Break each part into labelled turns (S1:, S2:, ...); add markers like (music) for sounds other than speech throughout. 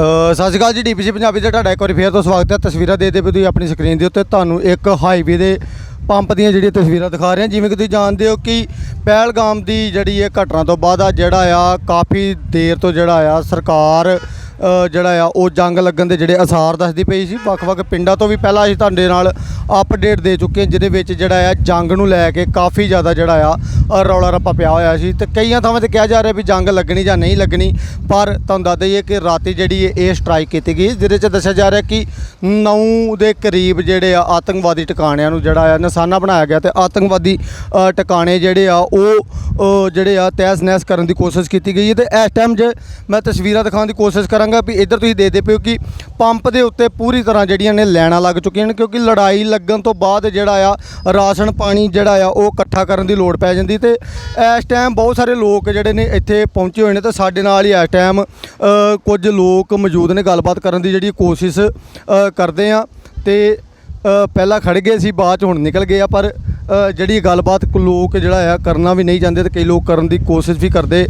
S1: ਸਤਿ ਸ਼੍ਰੀ ਅਕਾਲ ਜੀ, ਡੀਪੀਸੀ ਪੰਜਾਬੀ ਤੇ ਤੁਹਾਡਾ ਇੱਕ ਵਾਰੀ ਫੇਰ ਤੋਂ ਸਵਾਗਤ ਹੈ। ਤਸਵੀਰਾਂ ਦੇ ਦੇ ਤੁਸੀਂ ਆਪਣੀ ਸਕਰੀਨ ਦੇ ਉੱਤੇ। ਤੁਹਾਨੂੰ ਇੱਕ ਹਾਈਵੇ ਦੇ ਪੰਪ ਦੀਆਂ ਜਿਹੜੀਆਂ ਤਸਵੀਰਾਂ ਦਿਖਾ ਰਹੇ ਹਾਂ। ਜਿਵੇਂ ਕਿ ਤੁਸੀਂ ਜਾਣਦੇ ਹੋ ਕਿ ਪਹਿਲਗਾਮ ਦੀ ਜਿਹੜੀ ਇਹ ਘਟਨਾ ਤੋਂ ਬਾਅਦ ਆ, ਜਿਹੜਾ ਆ, ਕਾਫੀ ਦੇਰ ਤੋਂ ਜਿਹੜਾ ਆ, ਸਰਕਾਰ ਜਿਹੜਾ ਆ, ਉਹ ਜੰਗ ਲੱਗਣ ਦੇ ਜਿਹੜੇ ਅਸਾਰ ਦੱਸਦੀ ਪਈ ਸੀ। ਵੱਖ-ਵੱਖ ਪਿੰਡਾਂ ਤੋਂ ਵੀ ਪਹਿਲਾਂ ਅਸੀਂ ਤੁਹਾਡੇ ਨਾਲ ਅਪਡੇਟ ਦੇ ਚੁੱਕੇ ਹਾਂ, ਜਿਹਦੇ ਵਿੱਚ ਜਿਹੜਾ ਆ, ਜੰਗ ਨੂੰ ਲੈ ਕੇ ਕਾਫੀ ਜ਼ਿਆਦਾ ਜਿਹੜਾ ਆ ਰੌਲਾ ਰੱਪਾ ਪਿਆ ਹੋਇਆ ਸੀ। ਤੇ ਕਈਆਂ ਥਾਵਾਂ ਤੇ ਕਿਹਾ ਜਾ ਰਿਹਾ ਵੀ ਜੰਗ ਲੱਗਣੀ ਜਾਂ ਨਹੀਂ ਲੱਗਣੀ, ਪਰ ਤੁਹਾਨੂੰ ਦੱਸ ਦਈਏ ਕਿ ਰਾਤੀ ਜਿਹੜੀ ਇਹ- ਇਹ ਸਟ੍ਰਾਈਕ ਕੀਤੀ ਗਈ, ਜਿਹਦੇ 'ਚ ਦੱਸਿਆ ਜਾ ਰਿਹਾ ਕਿ 9 ਦੇ ਕਰੀਬ ਜਿਹੜੇ ਆ, ਆਤੰਕਵਾਦੀ ਟਿਕਾਣਿਆਂ ਨੂੰ ਜਿਹੜਾ ਆ, ਨਿਸ਼ਾਨਾ ਬਣਾਇਆ ਗਿਆ ਤੇ ਆਤੰਕਵਾਦੀ ਟਿਕਾਣੇ ਜਿਹੜੇ ਆ, ਉਹ ਜਿਹੜੇ ਆ ਤਹਿਸ ਨਹਿਸ ਕਰਨ ਦੀ ਕੋਸ਼ਿਸ਼ ਕੀਤੀ ਗਈ ਹੈ। ਤੇ ਇਸ ਟਾਈਮ ਜੇ ਮੈਂ ਤਸਵੀਰਾਂ ਦਿਖਾਉਣ ਦੀ ਕੋਸ਼ਿਸ਼ ਕਰਾਂਗਾ ਵੀ ਇੱਧਰ ਤੁਸੀਂ ਦੇਖਦੇ ਪਿਓ ਕਿ ਪੰਪ ਦੇ ਉੱਤੇ ਪੂਰੀ ਤਰ੍ਹਾਂ ਜਿਹੜੀਆਂ ਨੇ ਲੈਣਾ ਲੱਗ ਚੁੱਕੀਆਂ ਨੇ, ਕਿਉਂਕਿ ਲੜਾਈ ਲੱਗਣ ਤੋਂ ਬਾਅਦ ਜਿਹੜਾ ਆ, ਰਾਸ਼ਨ ਪਾਣੀ ਜਿਹੜਾ ਆ, ਉਹ ਇਕੱਠਾ ਕਰਨ ਦੀ ਲੋੜ ਪੈ ਜਾਂਦੀ ਤੇ ਇਸ ਟਾਈਮ ਬਹੁਤ ਸਾਰੇ ਲੋਕ ਜਿਹੜੇ ਨੇ ਇੱਥੇ ਪਹੁੰਚੇ ਹੋਏ ਨੇ ਤੇ ਸਾਡੇ ਨਾਲ ਹੀ ਇਸ ਟਾਈਮ ਕੁਝ ਲੋਕ ਮੌਜੂਦ ਨੇ ਗੱਲਬਾਤ ਕਰਨ ਦੀ ਜਿਹੜੀ ਕੋਸ਼ਿਸ਼ ਕਰਦੇ ਆ ਤੇ ਪਹਿਲਾਂ ਖੜ ਗਏ ਸੀ, ਬਾਅਦ ਚ ਹੁਣ ਨਿਕਲ ਗਏ ਆ, ਪਰ ਜਿਹੜੀ ਗੱਲਬਾਤ ਲੋਕ ਜਿਹੜਾ ਆ, ਕਰਨਾ ਵੀ ਨਹੀਂ ਜਾਂਦੇ ਤੇ ਕਈ ਲੋਕ ਕਰਨ ਦੀ ਕੋਸ਼ਿਸ਼ ਵੀ ਕਰਦੇ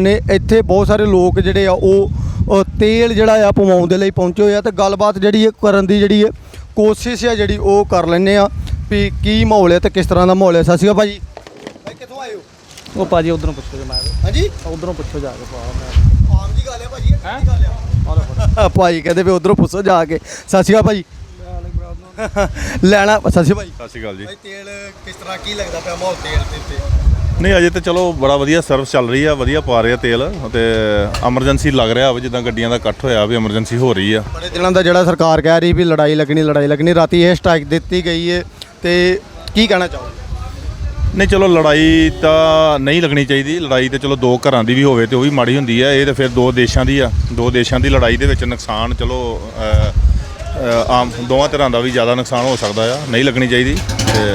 S1: ਨੇ ਇੱਥੇ ਬਹੁਤ ਸਾਰੇ ਲੋਕ ਜਿਹੜੇ ਆ, ਉਹ ਅ, ਤੇਲ ਜਿਹੜਾ ਆ ਪਵਾਉਣ ਦੇ ਲਈ ਪਹੁੰਚੇ ਹੋਏ ਆ ਤੇ ਗੱਲਬਾਤ ਜਿਹੜੀ ਹੈ ਕਰਨ ਦੀ ਜਿਹੜੀ ਹੈ ਕੋਸ਼ਿਸ਼ ਹੈ ਜਿਹੜੀ ਉਹ ਕਰ ਲੈਂਦੇ ਆ ਵੀ ਕੀ ਮਾਹੌਲ ਹੈ ਤੇ ਕਿਸ ਤਰ੍ਹਾਂ ਦਾ ਮਾਹੌਲ ਹੈ ਅਕਾਲ ਭਾਜੀ। ਭਾਈ ਕਿੱਥੋਂ ਆਏ ਹੋ?
S2: ਉਹ ਭਾਜੀ ਉਧਰੋਂ ਪੁੱਛੋ ਜੀ ਮੈਂ।
S1: ਹਾਂਜੀ?
S2: ਉਧਰੋਂ ਪੁੱਛੋ ਜਾ ਕੇ ਪਾ ਮੈਂ
S1: ਆਮ ਦੀ ਗੱਲ ਹੈ ਭਾਜੀ ਇਹ ਗੱਲ ਆ? ਭਾਈ ਕਹਿੰਦੇ ਵੀ ਉਧਰੋਂ ਪੁੱਛੋ ਜਾ ਕੇ। ਸਤਿ ਸ਼੍ਰੀ ਅਕਾਲ ਭਾਜੀ। ਲੈਣਾ ਭਾਜੀ।
S3: ਸਤਿ ਸ਼੍ਰੀ ਅਕਾਲ ਜੀ।
S1: ਭਾਈ ਤੇਲ ਕਿਸ ਤਰ੍ਹਾਂ ਕੀ ਲੱਗਦਾ ਪਿਆ ਮਾਹੌਲ ਤੇਲ ਉੱਤੇ
S3: ਨਹੀਂ ਅਜੇ ਤੇ ਚਲੋ ਬੜਾ ਵਧੀਆ ਸਰਵਿਸ ਚੱਲ ਰਹੀ ਆ ਵਧੀਆ ਪਾ ਰਹੇ ਤੇਲ ਤੇ ਐਮਰਜੈਂਸੀ ਲੱਗ ਰਿਹਾ ਵਾ ਜਿੱਦਾਂ ਗੱਡੀਆਂ ਦਾ ਇਕੱਠ ਹੋਇਆ ਵੀ ਐਮਰਜੈਂਸੀ ਹੋ ਰਹੀ ਆ।
S1: ਬੜੇ ਦਿਨਾਂ ਦਾ ਜਿਹੜਾ ਸਰਕਾਰ ਕਹਿ ਰਹੀ ਵੀ ਲੜਾਈ ਲੱਗਣੀ ਲੜਾਈ ਲੱਗਣੀ ਰਾਤੀ ਇਹ ਸਟ੍ਰਾਈਕ ਦਿੱਤੀ ਗਈ ਹੈ ਤੇ ਕੀ ਕਹਿਣਾ ਚਾਹੋਗੇ?
S3: ਨਹੀਂ ਚਲੋ ਲੜਾਈ ਤਾਂ ਨਹੀਂ ਲੱਗਣੀ ਚਾਹੀਦੀ ਲੜਾਈ ਤੇ ਚਲੋ ਦੋ ਘਰਾਂ ਦੀ ਵੀ ਹੋਵੇ ਤੇ ਉਹ ਵੀ ਮਾੜੀ ਹੁੰਦੀ ਆ ਇਹ ਤਾਂ ਫਿਰ ਦੋ ਦੇਸ਼ਾਂ ਦੀ ਆ ਦੋ ਦੇਸ਼ਾਂ ਦੀ ਲੜਾਈ ਦੇ ਵਿੱਚ ਨੁਕਸਾਨ ਚਲੋ ਆਮ ਦੋਵਾਂ ਤਰ੍ਹਾਂ ਦਾ ਵੀ ਜ਼ਿਆਦਾ ਨੁਕਸਾਨ ਹੋ ਸਕਦਾ ਆ ਨਹੀਂ ਲੱਗਣੀ ਚਾਹੀਦੀ ਤੇ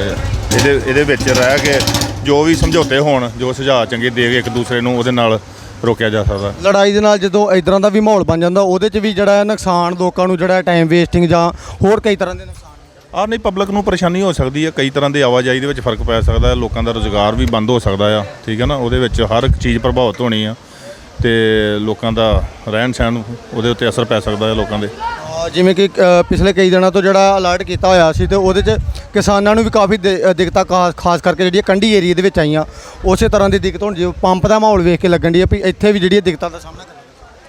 S3: ਇਹਦੇ ਇਹਦੇ ਵਿੱਚ ਰਹਿ ਕੇ ਜੋ ਵੀ ਸਮਝੌਤੇ ਹੋਣ ਜੋ ਸੁਝਾਅ ਚੰਗੇ ਦੇ ਕੇ ਇੱਕ ਦੂਸਰੇ ਨੂੰ ਉਹਦੇ ਨਾਲ ਰੋਕਿਆ ਜਾ ਸਕਦਾ।
S1: ਲੜਾਈ ਦੇ ਨਾਲ ਜਦੋਂ ਇਦਾਂ ਦਾ ਵੀ ਮਾਹੌਲ ਬਣ ਜਾਂਦਾ ਉਹਦੇ 'ਚ ਵੀ ਜਿਹੜਾ ਹੈ ਨੁਕਸਾਨ ਲੋਕਾਂ ਨੂੰ ਜਿਹੜਾ ਟਾਈਮ ਵੇਸਟਿੰਗ ਜਾਂ ਹੋਰ ਕਈ ਤਰ੍ਹਾਂ ਦੇ ਨੁਕਸਾਨ
S3: ਆ। ਨਹੀਂ ਪਬਲਿਕ ਨੂੰ ਪਰੇਸ਼ਾਨੀ ਹੋ ਸਕਦੀ ਹੈ ਕਈ ਤਰ੍ਹਾਂ ਦੇ ਆਵਾਜਾਈ ਦੇ ਵਿੱਚ ਫ਼ਰਕ ਪੈ ਸਕਦਾ ਹੈ ਲੋਕਾਂ ਦਾ ਰੋਜ਼ਗਾਰ ਵੀ ਬੰਦ ਹੋ ਸਕਦਾ ਆ ਠੀਕ ਹੈ ਨਾ? ਉਹਦੇ ਵਿੱਚ ਹਰ ਇੱਕ ਚੀਜ਼ ਪ੍ਰਭਾਵਿਤ ਹੋਣੀ ਆ ਤੇ ਲੋਕਾਂ ਦਾ ਰਹਿਣ ਸਹਿਣ ਉਹਦੇ ਉੱਤੇ ਅਸਰ ਪੈ ਸਕਦਾ ਹੈ ਲੋਕਾਂ ਦੇ।
S1: ਜਿਵੇਂ ਕਿ, ਅਹ, ਪਿਛਲੇ ਕਈ ਦਿਨਾਂ ਤੋਂ ਜਿਹੜਾ ਅਲਰਟ ਕੀਤਾ ਹੋਇਆ ਸੀ ਤੇ ਉਹਦੇ 'ਚ ਕਿਸਾਨਾਂ ਨੂੰ ਵੀ ਕਾਫੀ ਦਿ- ਅਹ, ਦਿੱਕਤਾਂ ਖਾ, ਖਾਸ ਕਰਕੇ ਜਿਹੜੀਆਂ ਕੰਢੀ ਏਰੀਆ ਦੇ ਵਿੱਚ ਆਈਆਂ। ਉਸੇ ਤਰ੍ਹਾਂ ਦੀ ਦਿੱਕਤ ਹੁਣ ਜਿਵੇਂ ਪੰਪ ਦਾ ਮਾਹੌਲ ਵੇਖ ਕੇ ਲੱਗਣ ਦੀ ਆ ਵੀ ਇੱਥੇ ਵੀ ਜਿਹੜੀਆਂ ਦਿੱਕਤਾਂ ਦਾ ਸਾਹਮਣਾ ਕਰਨਾ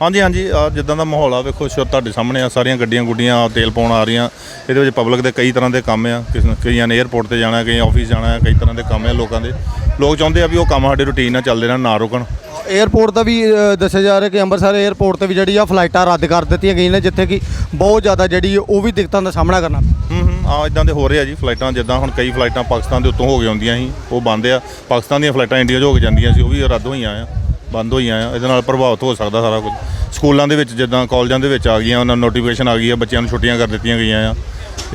S3: ਹਾਂਜੀ ਹਾਂਜੀ ਆਹ ਜਿੱਦਾਂ ਦਾ ਮਾਹੌਲ ਆ, ਵੇਖੋ ਸ਼ੋ ਤੁਹਾਡੇ ਸਾਹਮਣੇ ਆ, ਸਾਰੀਆਂ ਗੱਡੀਆਂ ਗੁੱਡੀਆਂ ਤੇਲ ਪਾਉਣ ਆ ਰਹੀਆਂ। ਇਹਦੇ ਵਿੱਚ ਪਬਲਿਕ ਦੇ ਕਈ ਤਰ੍ਹਾਂ ਦੇ ਕੰਮ ਆ, ਕਿਸ ਕਈਆਂ ਨੇ 에ਅਰਪੋਰਟ ਤੇ ਜਾਣਾ ਕਈ ਆਫਿਸ ਜਾਣਾ, ਕਈ ਤਰ੍ਹਾਂ ਦੇ ਕੰਮ ਆ ਲੋਕਾਂ ਦੇ। ਲੋਕ ਚਾਹੁੰਦੇ ਆ ਵੀ ਉਹ ਕੰਮ ਸਾਡੇ ਰੁਟੀਨ ਨਾਲ ਚੱਲਦੇ ਰਹਿਣ ਨਾ ਰੁਕਣ।
S1: 에ਅਰਪੋਰਟ ਦਾ ਵੀ ਦੱਸਿਆ ਜਾ ਰਿਹਾ ਕਿ ਅੰਮ੍ਰਿਤਸਰ 에ਅਰਪੋਰਟ ਤੇ ਵੀ ਜਿਹੜੀ ਆ ਫਲਾਈਟਾਂ ਰੱਦ ਕਰ ਦਿੱਤੀਆਂ ਗਈਆਂ ਨੇ ਜਿੱਥੇ ਕਿ ਬਹੁਤ ਜ਼ਿਆਦਾ ਜਿਹੜੀ ਉਹ ਵੀ ਦਿੱਕਤਾਂ ਦਾ ਸਾਹਮਣਾ ਕਰਨਾ।
S3: ਹੂੰ ਹੂੰ ਆ ਇਦਾਂ ਦੇ ਹੋ ਰਹੇ ਜੀ ਫਲਾਈਟਾਂ ਜਿੱਦਾਂ ਹੁਣ ਕਈ ਫਲਾਈਟਾਂ ਪਾਕਿਸਤਾਨ ਦੇ ਉੱਤੋਂ ਹੋ ਕੇ ਆਉਂਦੀਆਂ ਸੀ ਉਹ ਬੰਦ ਆ। ਪਾਕਿਸਤਾਨ ਦੀਆਂ ਫਲਾਈਟਾਂ ਇੰਡੀਆ 'ਚ ਹੋ ਕੇ ਜਾਂਦੀਆਂ ਸੀ ਉਹ ਵੀ ਰੱਦ ਹੋਈਆਂ ਆ ਬੰਦ ਹੋਈਆਂ ਆ। ਇਹਦੇ ਨਾਲ ਪ੍ਰਭਾਵਿਤ ਹੋ ਸਕਦਾ ਸਾਰਾ ਕੁਝ। ਸਕੂਲਾਂ ਦੇ ਵਿੱਚ ਜਿੱਦਾਂ ਕਾਲਜਾਂ ਦੇ ਵਿੱਚ ਆ ਗਈਆਂ ਉਹਨਾਂ ਨੋਟੀਫਿਕੇਸ਼ਨ ਆ ਗਈ ਆ ਬੱਚਿਆਂ ਨੂੰ ਛੁੱਟੀਆਂ ਕਰ ਦਿੱਤੀਆਂ ਗਈਆਂ ਆ।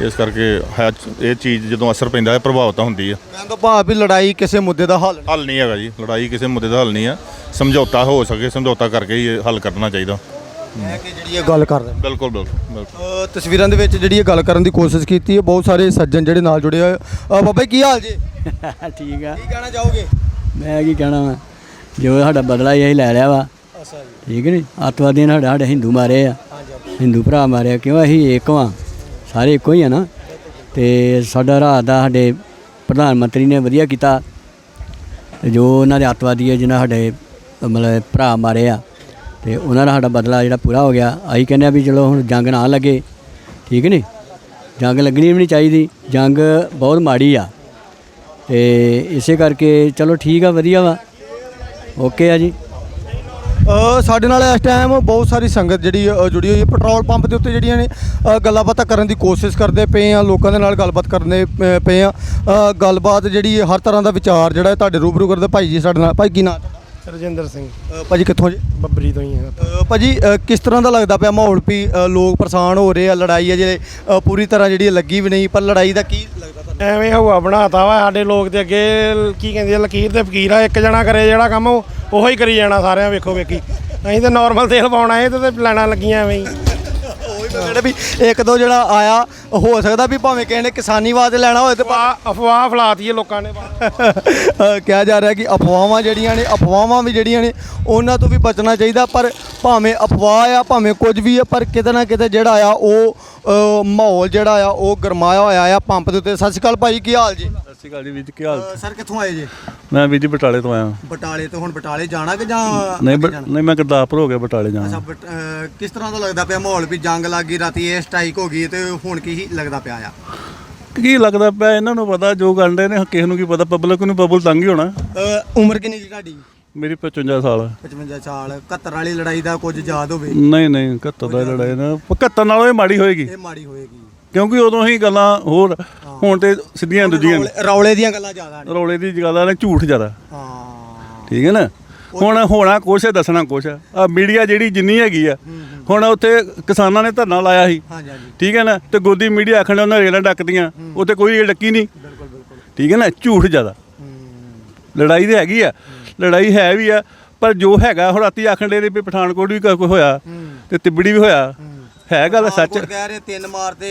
S3: ਇਸ ਕਰਕੇ ਹੈ ਇਹ ਚੀਜ਼ ਜਦੋਂ ਅਸਰ ਪੈਂਦਾ ਹੈ ਪ੍ਰਭਾਵਿਤ ਤਾਂ ਹੁੰਦੀ ਆ।
S1: ਕਹਿਣ ਤੋਂ ਭਾਵ ਵੀ ਲੜਾਈ ਕਿਸੇ ਮੁੱਦੇ ਦਾ ਹੱਲ ਨਹੀਂ।
S3: ਹੱਲ ਨਹੀਂ ਹੈਗਾ ਜੀ। ਲੜਾਈ ਕਿਸੇ ਮੁੱਦੇ ਦਾ ਹੱਲ ਨਹੀਂ ਆ। ਸਮਝੌਤਾ ਹੋ ਸਕੇ ਸਮਝੌਤਾ ਕਰਕੇ ਹੀ ਇਹ ਹੱਲ ਕਰਨਾ ਚਾਹੀਦਾ।
S1: ਹੈ ਕਿ ਜਿਹੜੀ ਇਹ ਗੱਲ ਕਰ ਰਹੇ
S3: ਬਿਲਕੁਲ ਬਿਲਕੁਲ ਬਿਲਕੁਲ।
S1: ਅ, ਤਸਵੀਰਾਂ ਦੇ ਵਿੱਚ ਜਿਹੜੀ ਇਹ ਗੱਲ ਕਰਨ ਦੀ ਕੋਸ਼ਿਸ਼ ਕੀਤੀ ਹੈ ਬਹੁਤ ਸਾਰੇ ਸੱਜਣ ਜਿਹੜੇ ਨਾਲ ਜੁੜੇ ਹੋਏ ਅ, ਬਾਬਾ ਜੀ ਕੀ ਹਾਲ ਜੀ? (laughs)
S2: ਠੀਕ ਆ।
S1: ਕੀ ਕਹਿਣਾ ਚਾਹੋਗੇ?
S2: ਮੈਂ ਕੀ ਕਹਿਣਾ ਵਾ? ਜੋ ਸਾਡਾ ਬਦਲਾ ਹੀ ਅਸੀਂ ਲੈ ਲਿਆ ਵਾ।
S1: ਅੱਛਾ ਜੀ।
S2: ਠੀਕ ਨਹੀਂ? ਅੱਤਵਾਦੀਆਂ ਨੇ ਸਾਡੇ ਸਾਡੇ ਹਿੰਦੂ ਮਾਰੇ ਆ। ਹਿੰਦੂ ਭਰਾ ਮਾਰੇ ਆ। ਕਿਉਂ ਅਸੀਂ ਇੱਕ ਵਾਂ? ਸਾਰੇ ਇੱਕੋ ਹੀ ਆ ਨਾ। ਤੇ ਸਾਡਾ ਰਾਤ ਦਾ ਸਾਡੇ ਪ੍ਰਧਾਨ ਮੰਤਰੀ ਨੇ ਵਧੀਆ ਕੀਤਾ। ਜੋ ਉਹਨਾਂ ਦੇ ਅੱਤਵਾਦੀ ਹੈ ਜਿਨ੍ਹਾਂ ਸਾਡੇ ਮਤਲਬ ਭਰਾ ਮਾਰੇ ਆ, ਤੇ ਉਹਨਾਂ ਦਾ ਸਾਡਾ ਬਦਲਾ ਜਿਹੜਾ ਪੂਰਾ ਹੋ ਗਿਆ। ਅਸੀਂ ਕਹਿੰਦੇ ਆ ਵੀ ਚਲੋ ਹੁਣ ਜੰਗ ਨਾ ਲੱਗੇ, ਠੀਕ ਨਹੀਂ? ਜੰਗ ਲੱਗਣੀ ਵੀ ਨਹੀਂ ਚਾਹੀਦੀ। ਜੰਗ ਬਹੁਤ ਮਾੜੀ ਆ। ਤੇ ਇਸੇ ਕਰਕੇ ਚਲੋ ਠੀਕ ਆ, ਵਧੀਆ ਵਾ। ਓਕੇ ਆ ਜੀ।
S1: ਸਾਡੇ ਨਾਲ ਇਸ ਟਾਈਮ ਬਹੁਤ ਸਾਰੀ ਸੰਗਤ ਜਿਹੜੀ ਅ, ਜੁੜੀ ਹੋਈ ਹੈ। ਪੈਟਰੋਲ ਪੰਪ ਦੇ ਉੱਤੇ ਜਿਹੜੀਆਂ ਨੇ ਅ, ਗੱਲਾਂ ਬਾਤਾਂ ਕਰਨ ਦੀ ਕੋਸ਼ਿਸ਼ ਕਰਦੇ ਪਏ ਆ ਲੋਕਾਂ ਦੇ ਨਾਲ ਗੱਲਬਾਤ ਕਰਨੇ ਪ- ਪਏ ਆ। ਅ, ਗੱਲਬਾਤ ਜਿਹੜੀ ਹੈ, ਹਰ ਤਰ੍ਹਾਂ ਦਾ ਵਿਚਾਰ ਜਿਹੜਾ ਹੈ ਤੁਹਾਡੇ ਰੂਬਰੂ ਕਰਦੇ। ਭਾਈ ਜੀ ਸਾਡੇ ਨਾਲ ਭਾਈ ਕੀ ਨਾਮ
S4: ਰਜਿੰਦਰ ਸਿੰਘ।
S1: ਭਾਜੀ ਕਿੱਥੋਂ ਜੀ?
S4: ਬੱਬਰੀ ਤੋਂ ਹੀ ਹਾਂ
S1: ਅ, ਭਾਜੀ ਅ, ਕਿਸ ਤਰ੍ਹਾਂ ਦਾ ਲੱਗਦਾ ਪਿਆ ਮਾਹੌਲ ਵੀ ਅ, ਲੋਕ ਪਰੇਸ਼ਾਨ ਹੋ ਰਹੇ ਆ ਲੜਾਈ ਹੈ ਜਿਹੜੇ ਅ, ਪੂਰੀ ਤਰ੍ਹਾਂ ਜਿਹੜੀ ਹੈ ਲੱਗੀ ਵੀ ਨਹੀਂ ਪਰ ਲੜਾਈ ਦਾ ਕੀ ਲੱਗਦਾ ਤੁਹਾਨੂੰ?
S4: ਐਵੇਂ ਹਵਾ ਬਣਾਤਾ ਵਾ ਸਾਡੇ ਲੋਕ ਤੇ ਅੱਗੇ ਕੀ ਕਹਿੰਦੇ ਆ ਲਕੀਰ ਤੇ ਫਕੀਰ ਆ ਇੱਕ ਜਣਾ ਕਰੇ ਜਿਹੜਾ ਕੰਮ ਉਹ। ਉਹੋ ਹੀ ਕਰੀ ਜਾਣਾ ਸਾਰਿਆਂ ਵੇਖੋ ਵੇਖੀ। ਅਸੀਂ ਤੇ ਨਾਰਮਲ ਤੇਲ ਪਾਉਣਾ ਇਹ ਤੇ ਲੈਣਾ ਲੱਗੀਆਂ ਐਵੇਂ ਹੀ।
S1: ਉਹੀ ਵੀ ਇੱਕ ਦੋ ਜਿਹੜਾ ਆਇਆ ਹੋ ਸਕਦਾ ਵੀ ਭਾਵੇਂ ਕਿਸੇ ਨੇ ਕਿਸਾਨੀ ਵਾਸਤੇ ਲੈਣਾ ਹੋਵੇ ਤੇ
S4: ਅਫਵਾਹ ਅਫਵਾਹ ਫਲਾਤੀ ਹੈ ਲੋਕਾਂ ਨੇ।
S1: ਕਿਹਾ ਜਾ ਰਿਹਾ ਕਿ ਅਫਵਾਹਾਂ ਜਿਹੜੀਆਂ ਨੇ ਅਫਵਾਹਾਂ ਵੀ ਜਿਹੜੀਆਂ ਨੇ ਉਹਨਾਂ ਤੋਂ ਵੀ ਬਚਣਾ ਚਾਹੀਦਾ ਪਰ ਭਾਵੇਂ ਅਫਵਾਹ ਆ ਭਾਵੇਂ ਕੁਝ ਵੀ ਆ ਪਰ ਕਿਤੇ ਨਾ ਕਿਤੇ ਜਿਹੜਾ ਆ ਉਹ ਮਾਹੌਲ ਜਿਹੜਾ ਆ ਉਹ ਗਰਮਾਇਆ ਹੋਇਆ ਆ ਪੰਪ ਦੇ ਉੱਤੇ। ਸਤਿ ਸ਼੍ਰੀ ਅਕਾਲ ਭਾਈ ਕੀ ਹਾਲ ਜੀ?
S5: ਸ਼੍ਰੀ ਅਕਾਲ ਜੀ ਵੀਰ ਜੀ ਕੀ ਹਾਲ?
S1: ਸਰ ਕਿੱਥੋਂ ਆਏ ਜੀ?
S5: ਮੈਂ ਵੀਰ ਜੀ ਬਟਾਲੇ ਤੋਂ ਆਇਆ।
S1: ਬਟਾਲੇ ਤੋਂ ਹੁਣ ਬਟਾਲੇ ਜਾਣਾ ਕਿ ਜਾਂ
S5: ਨਹੀਂ ਬ-? ਨਹੀਂ ਮੈਂ ਗੁਰਦਾਸਪੁਰ ਹੋ ਗਿਆ ਬਟਾਲੇ
S1: ਅੱਛਾ
S5: ਜਾਣਾ
S1: ਬਟ ਅ, ਕਿਸ ਤਰ੍ਹਾਂ ਦਾ ਲੱਗਦਾ ਪਿਆ ਮਾਹੌਲ ਵੀ ਜੰਗ ਲੱਗ ਗਈ ਰਾਤੀ ਇਹ ਸਟ੍ਰਾਈਕ ਹੋ ਗਈ ਤੇ ਹੁਣ ਕੀ ਲੱਗਦਾ ਪਿਆ ਆ?
S5: ਕੀ ਲੱਗਦਾ ਪਿਆ ਇਹਨਾਂ ਨੂੰ ਪਤਾ ਜੋ ਕਰਦੇ ਨੇ ਕਿਸੇ ਨੂੰ ਕੀ ਪਤਾ ਪਬਲਿਕ ਨੂੰ ਪਬਲ ਤੰਗ ਹੀ ਹੋਣਾ।
S1: ਉਮਰ ਕਿੰਨੀ ਜੀ ਤੁਹਾਡੀ?
S5: ਮੇਰੀ 55 ਸਾਲ
S1: 55 ਸਾਲ 71 ਵਾਲੀ ਲੜਾਈ ਦਾ ਕੁਝ ਯਾਦ ਹੋਵੇ?
S5: ਨਹੀਂ ਨਹੀਂ 71 ਦਾ ਲੜਾਈ ਨਾ 71 ਨਾਲੋਂ ਇਹ ਮਾੜੀ ਹੋਏਗੀ।
S1: ਇਹ ਮਾੜੀ ਹੋਏਗੀ।
S5: ਕਿਉਂਕਿ ਉਦੋਂ ਹੀ ਗੱਲਾਂ ਹੋਰ ਹੁਣ ਤੇ ਸਿੱਧੀਆਂ ਦੂਜੀਆਂ ਨੇ।
S1: ਰੌਲੇ- ਰੌਲੇ ਦੀਆਂ ਗੱਲਾਂ ਜ਼ਿਆਦਾ ਨੇ।
S5: ਰੌਲੇ ਦੀ ਗੱਲਾਂ ਨੇ ਝੂਠ ਜ਼ਿਆਦਾ।
S1: ਹਾਂ।
S5: ਠੀਕ ਹੈ ਨਾ? ਹੁਣ ਹੋਣਾ ਕੁਛ ਹੈ ਦੱਸਣਾ ਕੁਛ ਹੈ। ਆ ਮੀਡੀਆ ਜਿਹੜੀ ਜਿੰਨੀ ਹੈਗੀ ਆ ਹੁਣ ਉੱਥੇ ਕਿਸਾਨਾਂ ਨੇ ਧਰਨਾ ਲਾਇਆ ਸੀ।
S1: ਹਾਂਜੀ ਹਾਂਜੀ।
S5: ਠੀਕ ਹੈ ਨਾ? ਤੇ ਗੋਦੀ ਮੀਡੀਆ ਆਖਣ ਉਹਨਾਂ ਰੇਲਾਂ ਡੱਕਦੀਆਂ। ਉੱਥੇ ਕੋਈ ਰੇਲ ਡੱਕੀ ਨਹੀਂ।
S1: ਬਿਲਕੁਲ ਬਿਲਕੁਲ।
S5: ਠੀਕ ਹੈ ਨਾ? ਝੂਠ ਜ਼ਿਆਦਾ। ਲੜਾਈ ਤੇ ਹੈਗੀ ਆ। ਲੜਾਈ ਹੈ ਵੀ ਆ ਪਰ ਜੋ ਹੈਗਾ ਹੁਣ ਰਾਤੀ ਆਖਣ ਦੇ ਵੀ ਪਠਾਨਕੋਟ ਵੀ ਕੋਈ ਹੋਇਆ ਤੇ ਤਿੱਬੜੀ ਵੀ ਹੋਇਆ। ਹੈ ਗੱਲ ਸੱਚ?
S1: ਪਠਾਨਕੋਟ ਕਹਿ ਰਹੇ ਤਿੰਨ ਮਾਰ ਤੇ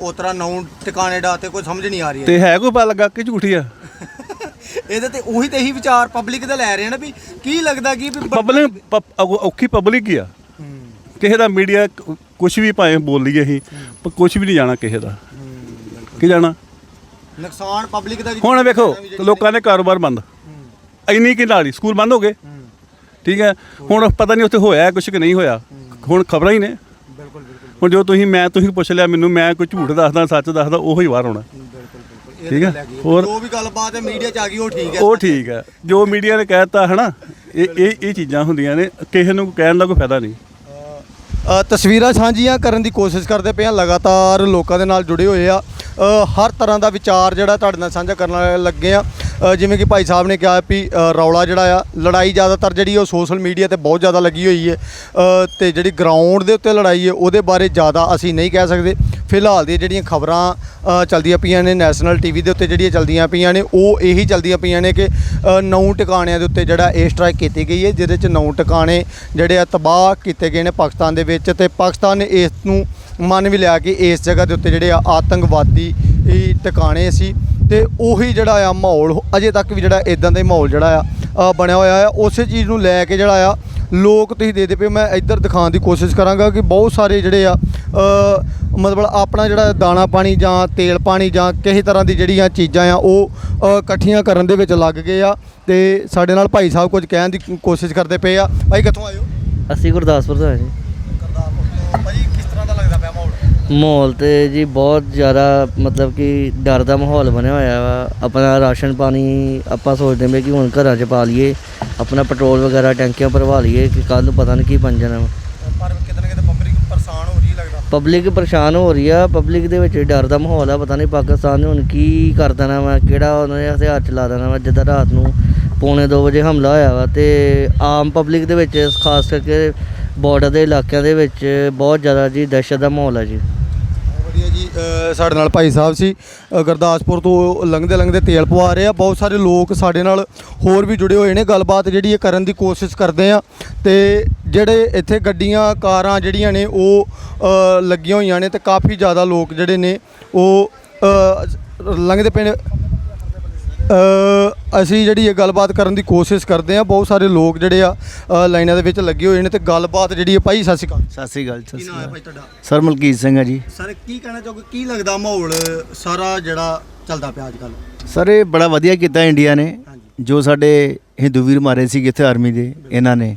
S1: ਉਤਰਾ ਨੌ ਟਿਕਾਣੇ ਦਾ ਤੇ ਕੋਈ ਸਮਝ ਨਹੀਂ ਆ ਰਹੀ ਹੈ
S5: ਤੇ ਹੈ ਕੋਈ ਪਤਾ ਲੱਗਾ ਕਿ ਝੂਠੀ ਆ? (laughs)
S1: ਇਹਦੇ ਤੇ ਉਹੀ ਤੇ ਇਹੀ ਵਿਚਾਰ ਪਬਲਿਕ ਦਾ ਲੈ ਰਹੇ ਨੇ ਵੀ ਕੀ ਲੱਗਦਾ ਕੀ
S5: ਪਬਲਿਕ ਔਖੀ ਪਬਲਿਕ ਹੀ ਆ। ਕਿਸੇ ਦਾ ਮੀਡੀਆ ਕੁਝ ਵੀ ਭਾਵੇਂ ਬੋਲ ਲਈਏ ਅਸੀਂ ਪਰ ਕੁਝ ਵੀ ਨਹੀਂ ਜਾਣਾ ਕਿਸੇ ਦਾ। ਕੀ ਜਾਣਾ?
S1: ਨੁਕਸਾਨ ਪਬਲਿਕ ਦਾ
S5: ਹੁਣ ਵੇਖੋ ਲੋਕਾਂ ਦੇ ਕਾਰੋਬਾਰ ਬੰਦ। ਇੰਨੀ ਕਿ ਨਾਲੀ ਸਕੂਲ ਬੰਦ ਹੋ ਗਏ। ਠੀਕ ਹੈ? ਹੁਣ ਪਤਾ ਨਹੀਂ ਉੱਥੇ ਹੋਇਆ ਕੁਝ ਕਿ ਨਹੀਂ ਹੋਇਆ। ਹੁਣ ਖਬਰਾਂ ਹੀ ਨੇ। ਹੁਣ ਜੋ ਤੁਸੀਂ ਮੈਂ ਤੁਸੀਂ ਪੁੱਛ ਲਿਆ ਮੈਨੂੰ ਮੈਂ ਕੋਈ ਝੂਠ ਦੱਸਦਾ ਸੱਚ ਦੱਸਦਾ ਉਹੀ ਹੀ ਬਾਹਰ ਆਉਣਾ। ਠੀਕ ਹੈ? ਹੋਰ?
S1: ਜੋ ਵੀ ਗੱਲਬਾਤ ਹੈ ਮੀਡੀਆ ਚ ਆ ਗਈ ਉਹ ਠੀਕ ਹੈ।
S5: ਉਹ ਠੀਕ ਹੈ। ਜੋ ਮੀਡੀਆ ਨੇ ਕਹਿਤਾ ਹਨਾ ਇਹ ਇਹ ਇਹ ਚੀਜ਼ਾਂ ਹੁੰਦੀਆਂ ਨੇ ਕਿਸੇ ਨੂੰ ਕਹਿਣ ਦਾ ਕੋਈ ਫਾਇਦਾ ਨਹੀਂ।
S1: ਅ, ਤਸਵੀਰਾਂ ਸਾਂਝੀਆਂ ਕਰਨ ਦੀ ਕੋਸ਼ਿਸ਼ ਕਰਦੇ ਪਏ ਹਾਂ ਲਗਾਤਾਰ ਲੋਕਾਂ ਦੇ ਨਾਲ ਜੁੜੇ ਹੋਏ ਆ। ਅ, ਹਰ ਤਰ੍ਹਾਂ ਦਾ ਵਿਚਾਰ ਜਿਹੜਾ ਤੁਹਾਡੇ ਨਾਲ ਸਾਂਝਾ ਕਰਨ ਲੱਗੇ ਆ। ਜਿਵੇਂ ਕਿ ਭਾਈ ਸਾਹਿਬ ਨੇ ਕਿਹਾ ਵੀ ਰੌਲਾ ਜਿਹੜਾ ਆ ਲੜਾਈ ਜ਼ਿਆਦਾਤਰ ਜਿਹੜੀ ਉਹ ਸੋਸ਼ਲ ਮੀਡੀਆ ਤੇ ਬਹੁਤ ਜ਼ਿਆਦਾ ਲੱਗੀ ਹੋਈ ਹੈ। ਅ, ਤੇ ਜਿਹੜੀ ਗਰਾਊਂਡ ਦੇ ਉੱਤੇ ਲੜਾਈ ਹੈ ਉਹਦੇ ਬਾਰੇ ਜ਼ਿਆਦਾ ਅਸੀਂ ਨਹੀਂ ਕਹਿ ਸਕਦੇ। ਫਿਲਹਾਲ ਦੀਆਂ ਜਿਹੜੀਆਂ ਖਬਰਾਂ ਚੱਲਦੀਆਂ ਪਈਆਂ ਨੇ ਨੈਸ਼ਨਲ ਟੀਵੀ ਦੇ ਉੱਤੇ ਜਿਹੜੀਆਂ ਚੱਲਦੀਆਂ ਪਈਆਂ ਨੇ ਉਹ ਇਹੀ ਚੱਲਦੀਆਂ ਪਈਆਂ ਨੇ ਕਿ ਅ, ਨੌ ਟਿਕਾਣਿਆਂ ਦੇ ਉੱਤੇ ਜਿਹੜਾ ਇਹ ਸਟ੍ਰਾਈਕ ਕੀਤੀ ਗਈ ਹੈ ਜਿਹਦੇ ਚ ਨੌ ਟਿਕਾਣੇ ਜਿਹੜੇ ਆ ਤਬਾਹ ਕੀਤੇ ਗਏ ਨੇ ਪਾਕਿਸਤਾਨ ਦੇ ਵਿੱਚ ਤੇ ਪਾਕਿਸਤਾਨ ਨੇ ਇਸ ਨੂੰ ਮੰਨ ਵੀ ਲਿਆ ਕਿ ਇਸ ਜਗ੍ਹਾ ਦੇ ਉੱਤੇ ਜਿਹੜੇ ਆ ਆਤੰਕਵਾਦੀ ਇਹ ਟਿਕਾਣੇ ਸੀ ਤੇ ਉਹੀ ਜਿਹੜਾ ਆ ਮਾਹੌਲ ਅਜੇ ਤੱਕ ਵੀ ਜਿਹੜਾ ਇਦਾਂ ਦਾ ਹੀ ਮਾਹੌਲ ਜਿਹੜਾ ਆ ਬਣਿਆ ਹੋਇਆ ਆ। ਉਸੇ ਚੀਜ਼ ਨੂੰ ਲੈ ਕੇ ਜਿਹੜਾ ਆ ਲੋਕ ਤੁਸੀਂ ਦੇ ਦੇ ਪਏ ਮੈਂ ਇੱਧਰ ਦਿਖਾਉਣ ਦੀ ਕੋਸ਼ਿਸ਼ ਕਰਾਂਗਾ ਕਿ ਬਹੁਤ ਸਾਰੇ ਜਿਹੜੇ ਆ ਮਤਲਬ ਆਪਣਾ ਜਿਹੜਾ ਦਾਣਾ ਪਾਣੀ ਜਾਂ ਤੇਲ ਪਾਣੀ ਜਾਂ ਕਿਸੇ ਤਰ੍ਹਾਂ ਦੀ ਜਿਹੜੀਆਂ ਚੀਜ਼ਾਂ ਆ ਉਹ ਇਕੱਠੀਆਂ ਕਰਨ ਦੇ ਵਿੱਚ ਲੱਗ ਗਏ ਆ। ਤੇ ਸਾਡੇ ਨਾਲ ਭਾਈ ਸਾਹਿਬ ਕੁਝ ਕਹਿਣ ਦੀ ਕੋਸ਼ਿਸ਼ ਕਰਦੇ ਪਏ ਆ। ਭਾਈ ਕਿੱਥੋਂ ਹੋ?
S6: ਅਸੀਂ ਗੁਰਦਾਸਪੁਰ ਤੋਂ ਆਏ ਜੀ।
S1: ਗੁਰਦਾਸਪੁਰ ਭਾਈ ਮਾਹੌਲ
S6: ਤੇ ਜੀ ਬਹੁਤ ਜ਼ਿਆਦਾ ਮਤਲਬ ਕਿ ਡਰ ਦਾ ਮਾਹੌਲ ਬਣਿਆ ਹੋਇਆ ਵਾ। ਆਪਣਾ ਰਾਸ਼ਨ ਪਾਣੀ ਆਪਾਂ ਸੋਚਦੇ ਪਏ ਕਿ ਹੁਣ ਘਰਾਂ 'ਚ ਪਾ ਲਈਏ ਆਪਣਾ ਪੈਟਰੋਲ ਵਗੈਰਾ ਟੈਂਕੀਆਂ ਭਰਵਾ ਲਈਏ ਕਿ ਕੱਲ ਨੂੰ ਪਤਾ ਨਹੀਂ ਕੀ ਬਣ ਜਾਣਾ ਵਾ।
S1: ਪਰ ਕਿਤੇ ਨਾ ਕਿਤੇ ਪਬਲਿਕ ਪਰੇਸ਼ਾਨ ਹੋ ਰਹੀ ਲੱਗਦਾ।
S6: ਪਬਲਿਕ ਪਰੇਸ਼ਾਨ ਹੋ ਰਹੀ ਆ ਪਬਲਿਕ ਦੇ ਵਿੱਚ ਡਰ ਦਾ ਮਾਹੌਲ ਆ ਪਤਾ ਨਹੀਂ ਪਾਕਿਸਤਾਨ ਨੇ ਹੁਣ ਕੀ ਕਰ ਦੇਣਾ ਵਾ ਕਿਹੜਾ ਉਹਨਾਂ ਨੇ ਹਥਿਆਰ ਚਲਾ ਦੇਣਾ ਵਾ ਜਿੱਦਾਂ ਰਾਤ ਨੂੰ ਪੌਣੇ 2 ਵਜੇ ਹਮਲਾ ਹੋਇਆ ਵਾ ਤੇ ਆਮ ਪਬਲਿਕ ਦੇ ਵਿੱਚ ਖਾਸ ਕਰਕੇ ਬਾਰਡਰ ਦੇ ਇਲਾਕਿਆਂ ਦੇ ਵਿੱਚ ਬਹੁਤ ਜ਼ਿਆਦਾ ਜੀ ਦਹਿਸ਼ਤ ਦਾ ਮਾਹੌਲ ਹੈ ਜੀ।
S1: ਬਹੁਤ ਵਧੀਆ ਜੀ ਅ, ਸਾਡੇ ਨਾਲ ਭਾਈ ਸਾਹਿਬ ਸੀ ਅ, ਗੁਰਦਾਸਪੁਰ ਤੋਂ ਲੰਘਦੇ ਲੰਘਦੇ ਤੇਲ ਪਵਾ ਰਹੇ ਆ। ਬਹੁਤ ਸਾਰੇ ਲੋਕ ਸਾਡੇ ਨਾਲ ਹੋਰ ਵੀ ਜੁੜੇ ਹੋਏ ਨੇ ਗੱਲਬਾਤ ਜਿਹੜੀ ਇਹ ਕਰਨ ਦੀ ਕੋਸ਼ਿਸ਼ ਕਰਦੇ ਆ। ਤੇ ਜਿਹੜੇ ਇੱਥੇ ਗੱਡੀਆਂ ਕਾਰਾਂ ਜਿਹੜੀਆਂ ਨੇ ਉਹ ਅ, ਲੱਗੀਆਂ ਹੋਈਆਂ ਨੇ ਤੇ ਕਾਫੀ ਜ਼ਿਆਦਾ ਲੋਕ ਜਿਹੜੇ ਨੇ ਉਹ ਅ, ਲੰਘਦੇ ਪਿੰਡ ਅਸੀਂ ਜਿਹੜੀ ਇਹ ਗੱਲਬਾਤ ਕਰਨ ਦੀ ਕੋਸ਼ਿਸ਼ ਕਰਦੇ ਆ ਬਹੁਤ ਸਾਰੇ ਲੋਕ ਜਿਹੜੇ ਆ ਅ, ਲਾਈਨਾਂ ਦੇ ਵਿੱਚ ਲੱਗੇ ਹੋਏ ਨੇ ਤੇ ਗੱਲਬਾਤ ਜਿਹੜੀ ਹੈ ਭਾਈ ਸਤਿ ਸ਼੍ਰੀ ਅਕਾਲ।
S7: ਸਤਿ ਸ੍ਰੀ ਅਕਾਲ ਸਤਿ
S1: ਕੀ
S7: ਸ੍ਰੀ
S1: ਨਾਮ ਹੈ
S7: ਅਕਾਲ।
S1: ਭਾਈ ਤੁਹਾਡਾ?
S7: ਸਰ ਮਲਕੀਤ ਸਿੰਘ ਹੈ ਜੀ।
S1: ਸਰ ਕੀ ਕਹਿਣਾ ਚਾਹੋਗੇ? ਕੀ ਲੱਗਦਾ ਮਾਹੌਲ ਸਾਰਾ ਜਿਹੜਾ ਚੱਲਦਾ ਪਿਆ ਅੱਜ ਕੱਲ
S7: ਸਰ ਇਹ ਬੜਾ ਵਧੀਆ ਕੀਤਾ ਇੰਡੀਆ ਨੇ।
S1: ਹਾਂਜੀ।
S7: ਜੋ ਸਾਡੇ ਹਿੰਦੂ ਵੀਰ ਮਾਰੇ ਸੀ ਇੱਥੇ ਆਰਮੀ ਦੇ ਇਹਨਾਂ ਨੇ।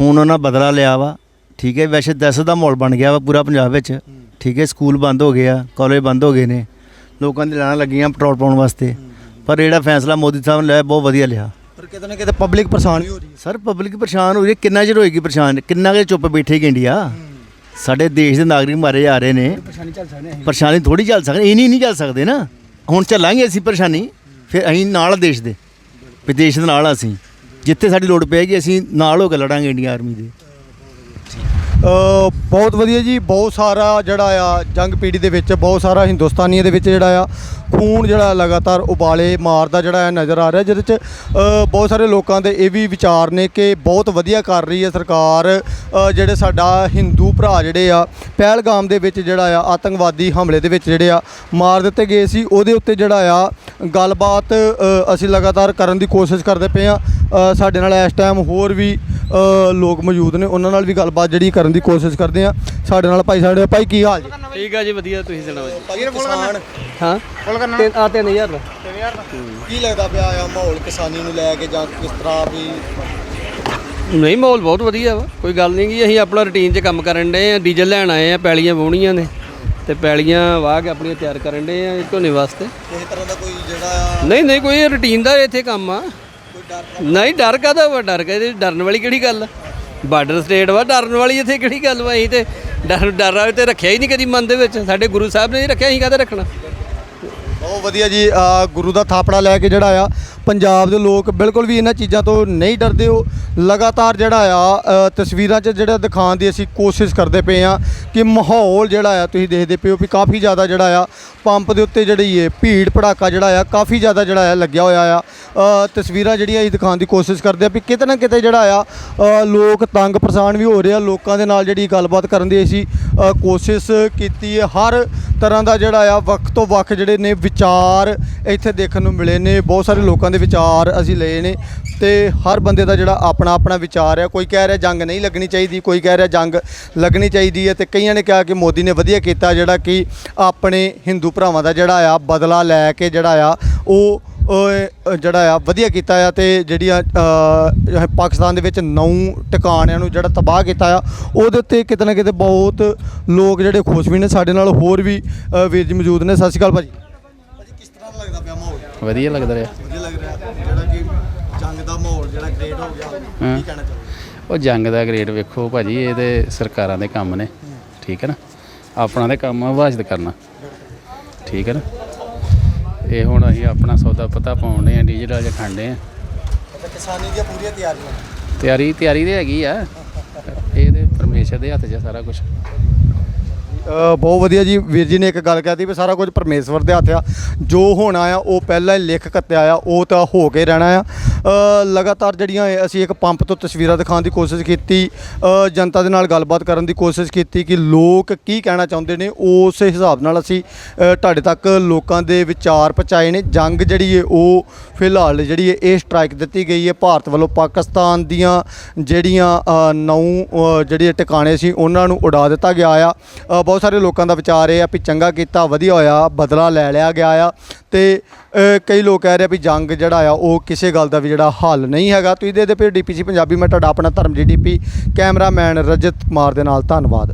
S7: ਹੁਣ ਉਹਨਾਂ ਬਦਲਾ ਲਿਆ ਵਾ ਠੀਕ ਹੈ? ਵੈਸੇ ਦਹਿਸ਼ਤ ਦਾ ਮਾਹੌਲ ਬਣ ਗਿਆ ਵਾ ਪੂਰਾ ਪੰਜਾਬ ਵਿੱਚ। ਠੀਕ ਹੈ? ਸਕੂਲ ਬੰਦ ਹੋ ਗਏ ਆ ਕਾਲਜ ਬੰਦ ਹੋ ਗਏ ਨੇ। ਲੋਕਾਂ ਦੀ ਲਾਣਾ ਲੱਗੀਆਂ ਪੈਟਰੋਲ ਪਾਉਣ ਵਾਸਤੇ। ਪਰ ਜਿਹੜਾ ਫੈਸਲਾ ਮੋਦੀ ਸਾਹਿਬ ਨੇ ਲਿਆ ਬਹੁਤ ਵਧੀਆ ਲਿਆ।
S1: ਪਰ ਕਿਤੇ ਨਾ ਕਿਤੇ ਪਬਲਿਕ ਪਰੇਸ਼ਾਨ ਵੀ ਹੋ ਰਹੀ ਹੈ।
S7: ਸਰ ਪਬਲਿਕ ਪਰੇਸ਼ਾਨ ਹੋ ਰਹੀ ਹੈ। ਕਿੰਨਾ ਚਿਰ ਹੋਏਗੀ ਪਰੇਸ਼ਾਨ? ਕਿੰਨਾ ਕੁ ਚੁੱਪ ਬੈਠੇਗੀ ਇੰਡੀਆ? ਸਾਡੇ ਦੇਸ਼ ਦੇ ਨਾਗਰਿਕ ਮਾਰੇ ਜਾ ਰਹੇ ਨੇ। ਪਰੇਸ਼ਾਨੀ ਥੋੜੀ ਚੱਲ ਸਕਦੇ ਇਹ ਨਹੀਂ ਨਹੀਂ ਚੱਲ ਸਕਦੇ ਨਾ। ਹੁਣ ਚੱਲਾਂਗੇ ਅਸੀਂ ਪਰੇਸ਼ਾਨੀ। ਫਿਰ ਅਸੀਂ ਨਾਲ ਦੇਸ਼ ਦੇ ਵੀ ਦੇਸ਼ ਦੇ ਨਾਲ ਅਸੀਂ। ਜਿੱਥੇ ਸਾਡੀ ਲੋੜ ਪਏਗੀ ਅਸੀਂ ਨਾਲ ਹੋ ਕੇ ਲੜਾਂਗੇ ਇੰਡੀਆ ਆਰਮੀ ਦੇ।
S1: ਬਹੁਤ ਵਧੀਆ ਜੀ, ਬਹੁਤ ਸਾਰਾ ਜਿਹੜਾ ਆ ਜੰਗ ਪੀੜੀ ਦੇ ਵਿੱਚ, ਬਹੁਤ ਸਾਰਾ ਹਿੰਦੁਸਤਾਨੀਆਂ ਦੇ ਵਿੱਚ ਜਿਹੜਾ ਆ, ਖੂਨ ਜਿਹੜਾ ਲਗਾਤਾਰ ਉਬਾਲੇ ਮਾਰਦਾ ਜਿਹੜਾ ਆ ਨਜ਼ਰ ਆ ਰਿਹਾ, ਜਿਹਦੇ ਚ ਬਹੁਤ ਸਾਰੇ ਲੋਕਾਂ ਦੇ ਇਹ ਵੀ ਵਿਚਾਰ ਨੇ ਕਿ ਬਹੁਤ ਵਧੀਆ ਕਰ ਰਹੀ ਹੈ ਸਰਕਾਰ ਜਿਹੜੇ ਸਾਡਾ ਹਿੰਦੂ ਭਰਾ ਜਿਹੜੇ ਆ, ਪਹਿਲਗਾਮ ਦੇ ਵਿੱਚ ਜਿਹੜਾ ਆ ਆਤੰਕਵਾਦੀ ਹਮਲੇ ਦੇ ਵਿੱਚ ਜਿਹੜੇ ਆ ਮਾਰ ਦਿੱਤੇ ਗਏ ਸੀ, ਉਹਦੇ ਉੱਤੇ ਜਿਹੜਾ ਆ ਗੱਲਬਾਤ ਅਸੀਂ ਲਗਾਤਾਰ ਕਰਨ ਦੀ ਕੋਸ਼ਿਸ਼ ਕਰਦੇ ਪਏ ਆ ਸਾਡੇ ਨਾਲ ਇਸ ਟਾਈਮ ਹੋਰ ਵੀ ਲੋਕ ਮੌਜੂਦ ਨੇ, ਉਹਨਾਂ ਨਾਲ ਵੀ ਗੱਲਬਾਤ ਜਿਹੜੀ ਕਰਨ ਦੀ ਕੋਸ਼ਿਸ਼ ਕਰਦੇ ਆ। ਸਾਡੇ ਨਾਲ ਭਾਈ ਸਾਡੇ ਭਾਈ ਕੀ ਹਾਲ ਜੀ?
S8: ਠੀਕ ਆ ਜੀ ਵਧੀਆ ਤੁਸੀਂ ਸੁਣਾਓ ਜੀ?
S1: ਭਾਈ ਕਿਸਾਨ।
S8: ਹਾਂ? ਤੇ ਆ 3000 ਦਾ।
S1: ਕੀ ਲੱਗਦਾ ਪਿਆ ਆ ਮਾਹੌਲ ਕਿਸਾਨੀ ਨੂੰ ਲੈ ਕੇ ਜਾਂ ਕਿਸ ਤਰ੍ਹਾਂ ਵੀ?
S8: ਨਹੀਂ ਮਾਹੌਲ ਬਹੁਤ ਵਧੀਆ ਵਾ ਕੋਈ ਗੱਲ ਨਹੀਂ ਗੀ ਅਸੀਂ ਆਪਣਾ ਰੁਟੀਨ 'ਚ ਕੰਮ ਕਰਨ ਡਏ ਆ ਡੀਜ਼ਲ ਲੈਣ ਆਏ ਆ ਪੈਲੀਆਂ ਵਾਹੁਣੀਆਂ ਨੇ ਤੇ ਪੈਲੀਆਂ ਵਾਹ ਕੇ ਆਪਣੀਆਂ ਤਿਆਰ ਕਰਨ ਡਏ ਆ ਝੋਨੇ ਵਾਸਤੇ।
S1: ਕਿਸੇ ਤਰ੍ਹਾਂ ਦਾ ਕੋਈ ਜਿਹੜਾ
S8: ਨਹੀਂ ਨਹੀਂ ਕੋਈ ਰੁਟੀਨ ਦਾ ਇੱਥੇ ਕੰਮ ਆ। ਨਹੀਂ ਡਰ ਕਾਦਾ ਵਾ ਡਰ ਕਾਹਦੇ ਡਰਨ ਵਾਲੀ ਕਿਹੜੀ ਗੱਲ ਆ? ਬਾਰਡਰ ਸਟੇਟ ਵਾ ਡਰਨ ਵਾਲੀ ਇੱਥੇ ਕਿਹੜੀ ਗੱਲ ਵਾ? ਅਸੀਂ ਤੇ ਡਰ ਡਰ ਆ ਤੇ ਰੱਖਿਆ ਹੀ ਨਹੀਂ ਕਦੀ ਮਨ ਦੇ ਵਿੱਚ। ਸਾਡੇ ਗੁਰੂ ਸਾਹਿਬ ਨੇ ਨਹੀਂ ਰੱਖਿਆ ਅਸੀਂ ਕਾਹਦਾ ਰੱਖਣਾ?
S1: ਬਹੁਤ ਵਧੀਆ ਜੀ ਅ, ਗੁਰੂ ਦਾ ਥਾਪੜਾ ਲੈ ਕੇ ਜਿਹੜਾ ਆ ਪੰਜਾਬ ਦੇ ਲੋਕ ਬਿਲਕੁਲ ਵੀ ਇਹਨਾਂ ਚੀਜ਼ਾਂ ਤੋਂ ਨਹੀਂ ਡਰਦੇ। ਉਹ ਲਗਾਤਾਰ ਜਿਹੜਾ ਆ ਤਸਵੀਰਾਂ 'ਚ ਜਿਹੜਾ ਦਿਖਾਉਣ ਦੀ ਅਸੀਂ ਕੋਸ਼ਿਸ਼ ਕਰਦੇ ਪਏ ਆ ਕਿ ਮਾਹੌਲ ਜਿਹੜਾ ਆ, ਤੁਸੀਂ ਦੇਖਦੇ ਪਏ ਹੋ ਵੀ ਕਾਫੀ ਜ਼ਿਆਦਾ ਜਿਹੜਾ ਆ, ਪੰਪ ਦੇ ਉੱਤੇ ਜਿਹੜੀ ਹੈ ਭੀੜ ਭੜਾਕਾ ਜਿਹੜਾ ਆ, ਕਾਫੀ ਜ਼ਿਆਦਾ ਜਿਹੜਾ ਆ ਲੱਗਿਆ ਹੋਇਆ ਆ। ਤਸਵੀਰਾਂ ਜਿਹੜੀਆਂ ਅਸੀਂ ਦਿਖਾਉਣ ਦੀ ਕੋਸ਼ਿਸ਼ ਕਰਦੇ ਆ ਵੀ ਕਿਤੇ ਨਾ ਕਿਤੇ ਜਿਹੜਾ ਆ ਲੋਕ ਤੰਗ ਪਰੇਸ਼ਾਨ ਵੀ ਹੋ ਰਹੇ ਆ। ਲੋਕਾਂ ਦੇ ਨਾਲ ਜਿਹੜੀ ਗੱਲਬਾਤ ਕਰਨ ਦੀ ਅਸੀਂ ਕੋਸ਼ਿਸ਼ ਕੀਤੀ ਹੈ। ਹਰ ਤਰ੍ਹਾਂ ਦਾ ਜਿਹੜਾ ਆ, ਵੱਖ ਤੋਂ ਵੱਖ ਜਿਹੜੇ ਨੇ ਵਿਚਾਰ ਇੱਥੇ ਦੇਖਣ ਨੂੰ ਮਿਲੇ ਨੇ। ਬਹੁਤ ਸਾਰੇ ਲੋਕਾਂ ਦੇ ਵਿਚਾਰ ਅਸੀਂ ਲਏ ਨੇ ਤੇ ਹਰ ਬੰਦੇ ਦਾ ਜਿਹੜਾ ਆਪਣਾ ਆਪਣਾ ਵਿਚਾਰ ਹੈ ਕੋਈ ਕਹਿ ਰਿਹਾ ਜੰਗ ਨਹੀਂ ਲੱਗਣੀ ਚਾਹੀਦੀ ਕੋਈ ਕਹਿ ਰਿਹਾ ਜੰਗ ਲੱਗਣੀ ਚਾਹੀਦੀ ਹੈ ਤੇ ਕਈਆਂ ਨੇ ਕਿਹਾ ਕਿ ਮੋਦੀ ਨੇ ਵਧੀਆ ਕੀਤਾ ਜਿਹੜਾ ਕਿ ਆਪਣੇ ਹਿੰਦੂ ਭਰਾਵਾਂ ਦਾ ਜਿਹੜਾ ਆ ਬਦਲਾ ਲੈ ਕੇ ਜਿਹੜਾ ਆ ਉਹ ਉਹ ਜਿਹੜਾ ਆ ਵਧੀਆ ਕੀਤਾ ਆ ਤੇ ਜਿਹੜੀਆਂ ਪਾਕਿਸਤਾਨ ਦੇ ਵਿੱਚ ਨੌ ਟਿਕਾਣਿਆਂ ਨੂੰ ਜਿਹੜਾ ਤਬਾਹ ਕੀਤਾ ਆ ਉਹਦੇ ਉੱਤੇ ਕਿਤੇ ਨਾ ਕਿਤੇ ਬਹੁਤ ਲੋਕ ਜਿਹੜੇ ਖੁਸ਼ ਵੀ ਨੇ। ਸਾਡੇ ਨਾਲ ਹੋਰ ਵੀ ਵੀਰ ਜੀ ਮੌਜੂਦ ਨੇ। ਸਤਿ ਸ਼੍ਰੀ ਅਕਾਲ ਭਾਜੀ। ਭਾਜੀ ਕਿਸ ਤਰ੍ਹਾਂ ਦਾ ਲੱਗਦਾ ਪਿਆ ਮਾਹੌਲ।
S9: ਵਧੀਆ ਲੱਗਦਾ ਰਿਹਾ।
S1: ਜੰਗ ਦਾ ਮਾਹੌਲ ਜਿਹੜਾ ਕ੍ਰੀਏਟ ਹੋ ਗਿਆ ਕੀ ਕਹਿਣਾ ਚਾਹੋਗੇ?
S9: ਉਹ ਜੰਗ ਦਾ ਗ੍ਰੇਡ ਵੇਖੋ ਭਾਜੀ ਇਹ ਤੇ ਸਰਕਾਰਾਂ ਦੇ ਕੰਮ ਨੇ ਠੀਕ ਹੈ ਨਾ? ਆਪਣਾ ਤੇ ਕੰਮ ਆ ਕਰਨਾ ਠੀਕ ਹੈ ਨਾ? ਇਹ ਹੁਣ ਅਸੀਂ ਆਪਣਾ ਸੌਦਾ ਪਤਾ ਪਾਉਂਦੇ ਆ ਡੀਜ਼ਲ ਅਜ ਖਾਂਦੇ ਆ
S1: ਕਿਸਾਨੀ ਦੀਆਂ ਪੂਰੀਆਂ ਤਿਆਰੀਆਂ?
S9: ਤਿਆਰੀ ਤਿਆਰੀ ਤੇ ਹੈਗੀ ਆ ਇਹ ਤੇ ਪਰਮੇਸ਼ਰ ਦੇ ਹੱਥ 'ਚ ਆ ਸਾਰਾ ਕੁਝ
S1: ਅ, ਬਹੁਤ ਵਧੀਆ ਜੀ ਵੀਰ ਜੀ ਨੇ ਇੱਕ ਗੱਲ ਕਹਿਤੀ ਵੀ ਸਾਰਾ ਕੁਝ ਪਰਮੇਸ਼ਵਰ ਦੇ ਹੱਥ ਆ। ਜੋ ਹੋਣਾ ਆ ਉਹ ਪਹਿਲਾਂ ਹੀ ਲਿਖ ਕੱਤਿਆ ਆ ਉਹ ਤਾਂ ਹੋ ਕੇ ਰਹਿਣਾ ਆ। ਲਗਾਤਾਰ ਜਿਹੜੀਆਂ ਅਸੀਂ ਇੱਕ ਪੰਪ ਤੋਂ ਤਸਵੀਰਾਂ ਦਿਖਾਉਣ ਦੀ ਕੋਸ਼ਿਸ਼ ਕੀਤੀ ਜਨਤਾ ਦੇ ਨਾਲ ਗੱਲਬਾਤ ਕਰਨ ਦੀ ਕੋਸ਼ਿਸ਼ ਕੀਤੀ ਕਿ ਲੋਕ ਕੀ ਕਹਿਣਾ ਚਾਹੁੰਦੇ ਨੇ ਉਸ ਹਿਸਾਬ ਨਾਲ ਅਸੀਂ ਤੁਹਾਡੇ ਤੱਕ ਲੋਕਾਂ ਦੇ ਵਿਚਾਰ ਪਹੁੰਚਾਏ ਨੇ। ਜੰਗ ਜਿਹੜੀ ਹੈ ਉਹ ਫਿਲਹਾਲ ਜਿਹੜੀ ਹੈ ਇਹ ਸਟ੍ਰਾਈਕ ਦਿੱਤੀ ਗਈ ਹੈ। ਭਾਰਤ ਵੱਲੋਂ ਪਾਕਿਸਤਾਨ ਦੀਆਂ ਜਿਹੜੀਆਂ ਅ, ਨੌ ਜਿਹੜੇ ਟਿਕਾਣੇ ਸੀ ਉਹਨਾਂ ਨੂੰ ਉਡਾ ਦਿੱਤਾ ਗਿਆ ਆ। ਬਹੁਤ ਸਾਰੇ ਲੋਕਾਂ ਦਾ ਵਿਚਾਰ ਇਹ ਆ ਵੀ ਚੰਗਾ ਕੀਤਾ ਵਧੀਆ ਹੋਇਆ ਬਦਲਾ ਲੈ ਲਿਆ ਗਿਆ ਆ। ਤੇ ਕਈ ਲੋਕ ਕਹਿ ਰਹੇ ਆ ਵੀ ਜੰਗ ਜਿਹੜਾ ਆ ਉਹ ਕਿਸੇ ਗੱਲ ਦਾ ਵੀ ਜਿਹੜਾ ਹੱਲ ਨਹੀਂ ਹੈਗਾ, ਤੁਸੀਂ ਦੇਖਦੇ ਪਏ ਡੀਪੀਸੀ ਪੰਜਾਬੀ ਮੈਂ ਤੁਹਾਡਾ ਆਪਣਾ ਧਰਮ ਜੀ ਡੀਪੀ ਕੈਮਰਾਮੈਨ ਰਜਤ ਕੁਮਾਰ ਦੇ ਨਾਲ ਧੰਨਵਾਦ।